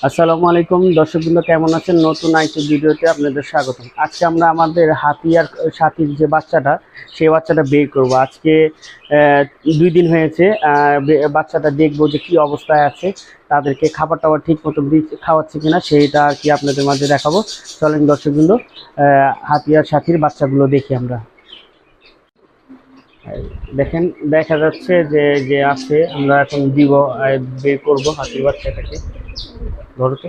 আসসালামু আলাইকুম। দর্শকবৃন্দ, কেমন আছেন? নতুন আইটি ভিডিওতে আপনাদের স্বাগতম। আজকে আমরা আমাদের হাতিয়ার, সাথীর যে বাচ্চাটা, সেই বাচ্চাটা বের করব। আজকে দুই দিন হয়েছে বাচ্চাটা দেখব যে কি অবস্থায় আছে। তাদেরকে খাবার টাবার ঠিক মতো খাওয়াচ্ছে কিনা, সেইটা আর কি আপনাদের মাঝে দেখাবো। চলেন দর্শকবৃন্দ হাতিয়ার, সাথীর বাচ্চাগুলো দেখি আমরা। দেখেন, দেখা যাচ্ছে যে যে আছে, আমরা এখন দিব বের করব হাতির বাচ্চাটাকে। ধরো তো।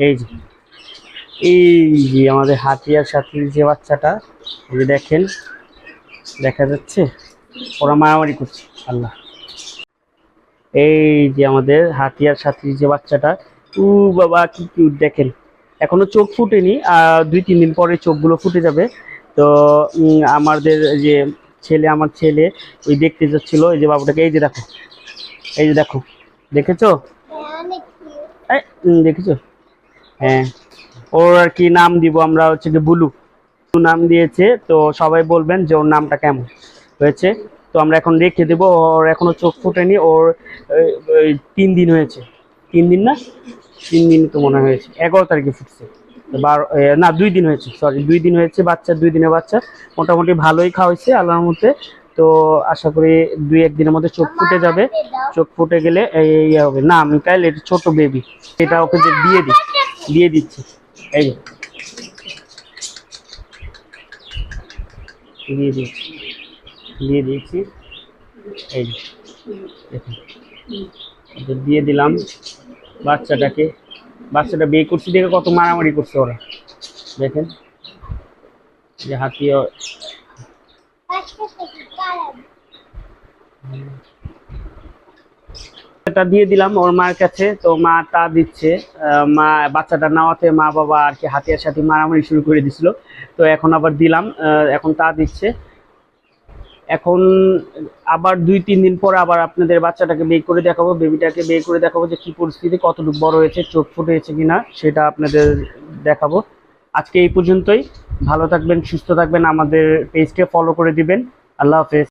এই যে আমাদের হাতিয়ার সাথীর যে বাচ্চাটা, এই দেখেন, দেখা যাচ্ছে? ওরা মারামারি করছে, আল্লাহ। এই যে আমাদের হাতিয়ার সাথীর যে বাচ্চাটা, উ বাবা, কি কিউট দেখেন। এখনও চোখ ফুটেনি দুই, তিন দিন পরে চোখগুলো ফুটে যাবে। তো আমাদের যে ছেলে, আমার ছেলে, ওই দেখতে যাচ্ছিল, এই যে বাবুটাকে, এই যে দেখো, এই যে দেখো, দেখেছ? দেখেছ? হ্যাঁ ওর আর কি নাম দিব আমরা হচ্ছে কি বুলু। নাম দিয়েছে, তো সবাই বলবেন যে ওর নামটা কেমন হয়েছে। তো আমরা এখন রেখে দেবো, ওর এখনও চোখ ফুটেনি, ওর তিন দিন হয়েছে। তিন দিন না? তিন দিন তো মনে হয়েছে। এগারো তারিখে ফুটছে। বারো না, দুই দিন হয়েছে সরি দুই দিন হয়েছে বাচ্চা, দুই দিনের বাচ্চা। মোটামুটি ভালোই খাওয়াইছে, আল্লাহর মধ্যে তো আশা করি দুই একদিনের মধ্যে চোখ ফুটে যাবে। চোখ ফুটে গেলে এই ইয়ে হবে। না, আমি কাইলে এটা ছোট বেবি এটা ওকে যে দিয়ে দিই, দিয়ে দিচ্ছি। এই। দিয়ে দিচ্ছি, দিয়ে দিয়েছি এই দিয়ে দিলাম। বাচ্চাটাকে, বাচ্চাটা বিয়ে করছি দেখে কত মারামারি করছে ওরা। দেখেন, যে হাতিও টা দিয়ে দিলাম ওর মার কাছে, তো মা তা দিচ্ছে। মা, বাচ্চাটা নেওয়াতে মা বাবা আর কি হাতিয়ার সাথে মারামারি শুরু করে দিছিল। তো এখন আবার দিলাম এখন তা দিচ্ছে। এখন আবার দুই, তিন দিন পর আবার আপনাদের বাচ্চাটাকে বের করে দেখাবো, বেবিটাকে বের করে দেখাবো যে কি পরিস্থিতি, কতটুকু বড় হয়েছে, চোখ ফুটেছে কিনা, সেটা আপনাদের দেখাবো। আজকে এই পর্যন্তই। ভালো থাকবেন, সুস্থ থাকবেন, আমাদের পেজকে ফলো করে দিবেন। আল্লাহ হাফেজ।